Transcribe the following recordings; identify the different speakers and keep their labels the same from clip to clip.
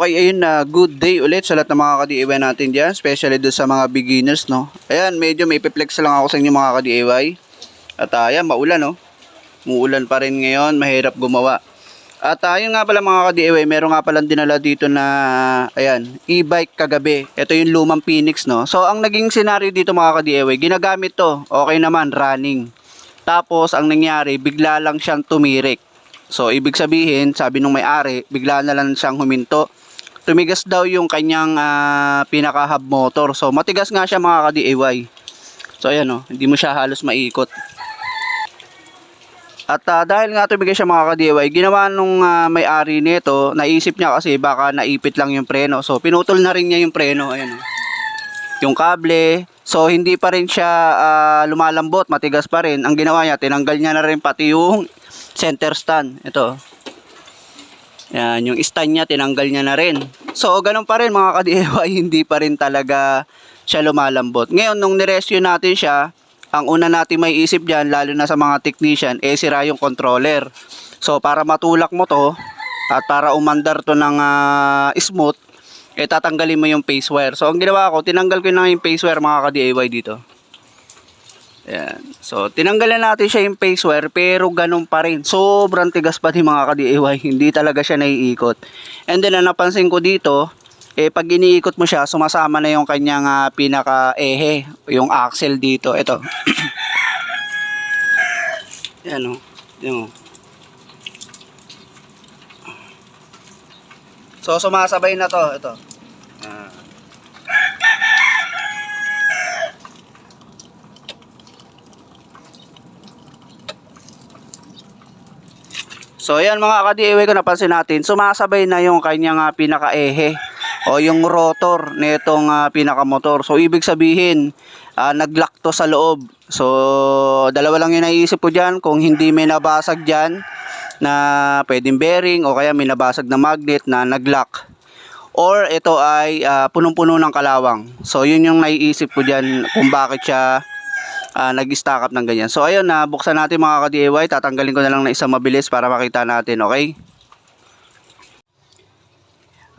Speaker 1: Okay, ayun na. good day ulit sa lahat ng mga ka-DIY natin dyan. Especially doon sa mga beginners, no? Ayan, medyo may piplex lang ako sa inyo mga ka-DIY. At uh, ayan, maulan, no? Muulan pa rin ngayon, mahirap gumawa. At uh, ayun nga pala mga ka-DIY, meron nga palang dinala dito na, ayan, e-bike kagabi. Ito yung lumang Phoenix, no? So, ang naging scenario dito mga ka-DIY, ginagamit to. Okay naman, running. Tapos, ang nangyari, bigla lang siyang tumirik. So, ibig sabihin, sabi nung may-ari, bigla na lang siyang huminto. Tumigas daw yung kanyang ah, pinaka-hub motor. So, matigas nga siya mga ka-DIY. So, ayan o, hindi mo siya halos maikot. At ah, dahil nga tumigas siya mga ka-DIY, ginawa nung ah, may-ari nito, naisip niya kasi baka naipit lang yung preno. So, pinutol na rin niya yung preno. Ayan o. Yung kable. So, hindi pa rin siya ah, lumalambot, matigas pa rin. Ang ginawa niya, tinanggal niya na rin pati yung center stand. Ito. Yan, yung stand niya, tinanggal niya na rin. So, ganun pa rin mga ka-DIY, hindi pa rin talaga siya lumalambot. Ngayon, nung nirescue natin siya, ang una natin may isip dyan, lalo na sa mga technician, eh sira yung controller. So, para matulak mo to, at para umandar to ng ah, smooth, eh tatanggalin mo yung pace wire. So, ang ginawa ko, tinanggal ko na yung pace wire mga ka-DIY dito. Ayan. So, tinanggalan natin siya yung pace wire, pero ganun pa rin. Sobrang tigas pa ni mga ka-DIY. Hindi talaga siya naiikot. And then, ang napansin ko dito, eh, pag iniikot mo siya, sumasama na yung kanyang ah, pinaka-ehe, yung axle dito. Ito. Ayan o. Ayan o. So, sumasabay na to. Ito. So ayan mga ka-DIY ko napansin natin, sumasabay na yung kanyang ah, pinaka-ehe o yung rotor nitong uh, pinaka-motor. So ibig sabihin, ah, nag-lock to sa loob. So dalawa lang yung naisip ko dyan, kung hindi may nabasag dyan na pwedeng bearing o kaya may nabasag na magnet na nag-lock. Or ito ay ah, punong-puno ng kalawang. So yun yung naiisip ko dyan kung bakit siya ah, nag-stack up ng ganyan. So ayun na, buksan natin mga ka-DIY. Tatanggalin ko na lang na isang mabilis para makita natin, okay?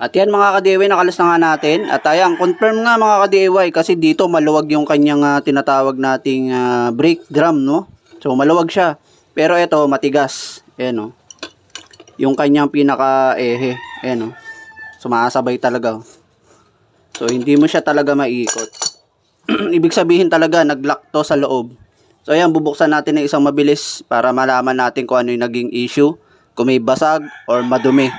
Speaker 1: At yan mga ka-DIY, nakalas na nga natin. At ayan, confirm nga mga ka-DIY kasi dito maluwag yung kanyang ah, tinatawag nating ah, brake drum, no? So maluwag siya. Pero ito, matigas. Ayan, no? Yung kanyang pinaka-ehe. Ayan, no? Sumasabay talaga. oh. So hindi mo siya talaga maiikot. ibig sabihin talaga nag-lock to sa loob. So ayan, bubuksan natin ng isang mabilis para malaman natin kung ano yung naging issue, kung may basag or madumi.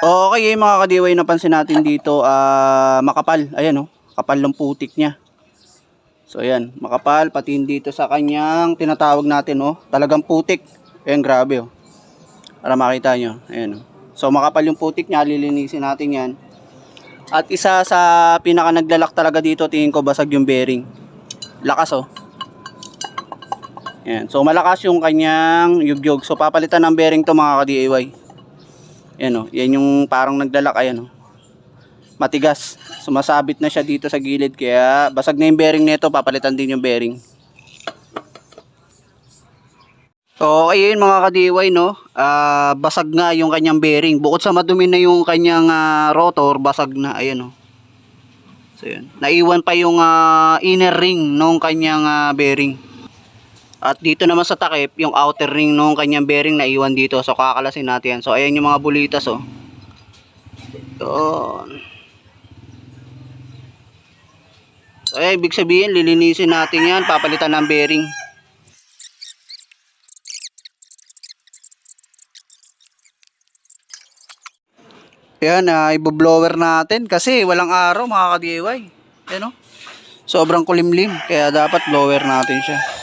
Speaker 1: Okay, mga kadiway napansin natin dito, ah makapal. Ayan oh, kapal ng putik niya. So ayan, makapal pati dito sa kanyang tinatawag natin oh, talagang putik. Ayan, grabe oh. Para makita nyo, ayan oh. So makapal yung putik niya, lilinisin natin yan. At isa sa pinaka naglalak talaga dito, tingin ko basag yung bearing. Lakas oh. Ayan, so malakas yung kanyang yugyog. So papalitan ng bearing to mga ka-DIY. Yan o, yan yung parang naglalak, ayan o. Matigas. Sumasabit na siya dito sa gilid kaya basag na yung bearing nito, papalitan din yung bearing. So, ayun mga ka-DIY, no? Ah, basag nga yung kanyang bearing. Bukod sa madumi na yung kanyang ah, rotor, basag na, ayan o. So, yun. Naiwan pa yung ah, inner ring nung kanyang ah, bearing. At dito naman sa takip, yung outer ring nung kanyang bearing na iwan dito. So kakalasin natin yan. So ayan yung mga bulitas oh. Yun. So ayan, ibig sabihin, lilinisin natin yan. Papalitan ng bearing. Yan, uh, iboblower natin kasi walang araw mga ka-DIY. Yan oh. Sobrang kulimlim. Kaya dapat blower natin siya.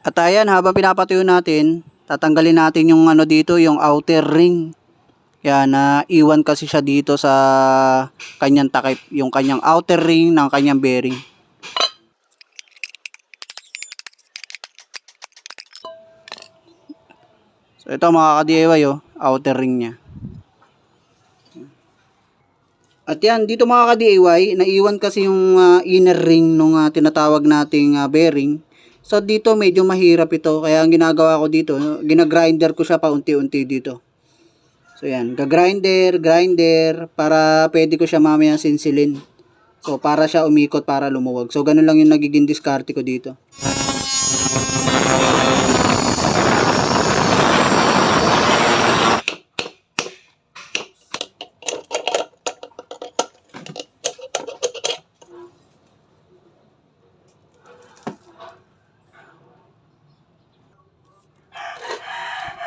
Speaker 1: At ayan, habang pinapatuyo natin, tatanggalin natin yung ano dito, yung outer ring. Yan, na iwan kasi siya dito sa kanyang takip, yung kanyang outer ring ng kanyang bearing. So ito mga ka-DIY oh, outer ring niya. At yan, dito mga ka-DIY, naiwan kasi yung uh, inner ring nung uh, tinatawag nating uh, bearing So dito medyo mahirap ito, kaya ang ginagawa ko dito, ginagrinder ko siya paunti-unti dito. So yan, gagrinder, grinder, para pwede ko siya mamaya sinsilin. So para siya umikot, para lumuwag. So ganun lang yung nagiging diskarte ko dito.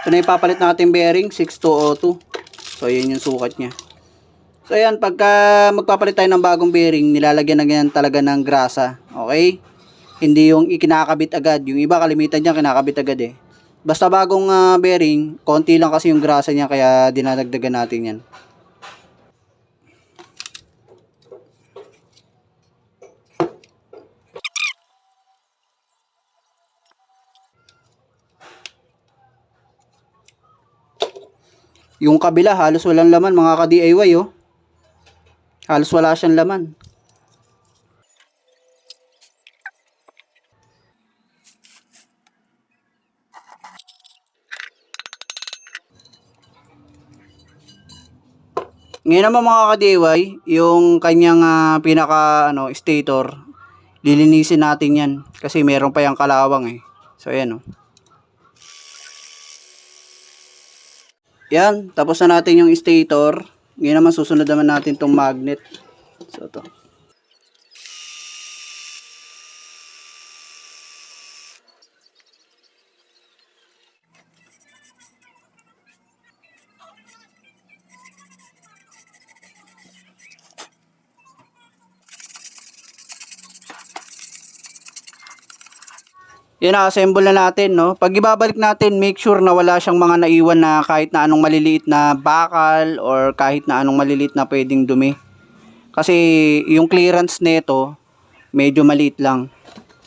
Speaker 1: Ito na ipapalit natin bearing, 6202. So, yun yung sukat niya. So, ayan, pagka magpapalit tayo ng bagong bearing, nilalagyan na ganyan talaga ng grasa. Okay? Hindi yung ikinakabit agad. Yung iba, kalimitan niya, kinakabit agad eh. Basta bagong ah, bearing, konti lang kasi yung grasa niya, kaya dinadagdagan natin yan. Yung kabila, halos walang laman, mga ka-DIY, oh. Halos wala siyang laman. Ngayon naman mga ka-DIY, yung kanyang ah, pinaka ano, stator, lilinisin natin yan. Kasi meron pa yung kalawang eh. So ayan oh. Yan, tapos na natin yung stator. Ngayon naman susunod naman natin tong magnet. So to. Yan, assemble na natin, no? Pag ibabalik natin, make sure na wala siyang mga naiwan na kahit na anong maliliit na bakal or kahit na anong maliliit na pwedeng dumi. Kasi yung clearance nito, medyo maliit lang.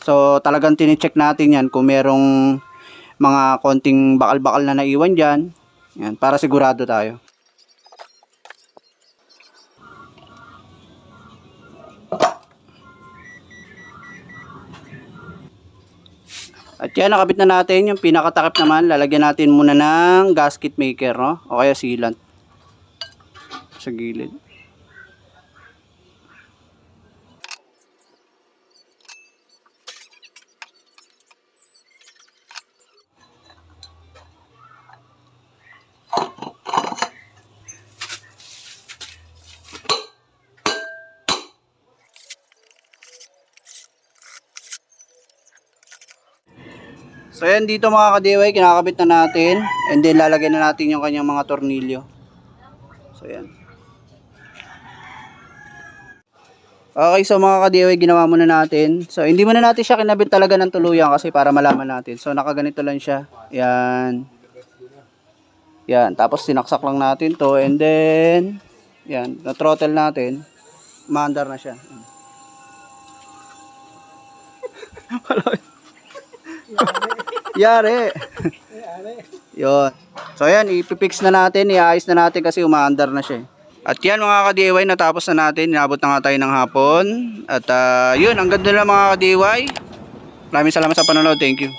Speaker 1: So, talagang tine-check natin yan kung merong mga konting bakal-bakal na naiwan dyan. Yan, para sigurado tayo. Yan, nakabit na natin yung pinakatakip naman. Lalagyan natin muna ng gasket maker, no? O kaya sealant. Sa gilid. So yan dito mga ka-DIY, kinakabit na natin. And then lalagyan na natin yung kanyang mga tornilyo. So yan. Okay, so mga ka-DIY, ginawa muna natin. So hindi muna natin siya kinabit talaga ng tuluyan kasi para malaman natin. So nakaganito lang siya. Yan. Yan, tapos sinaksak lang natin to and then yan, na-throttle natin. Maandar na siya. Yari. Yun. So ayan, ipipix na natin, iayos na natin kasi umaandar na siya. eh. At yan mga ka-DIY, natapos na natin. Inabot na nga tayo ng hapon. At ah, yun, ang ganda na mga ka-DIY. Maraming salamat sa panonood. Thank you.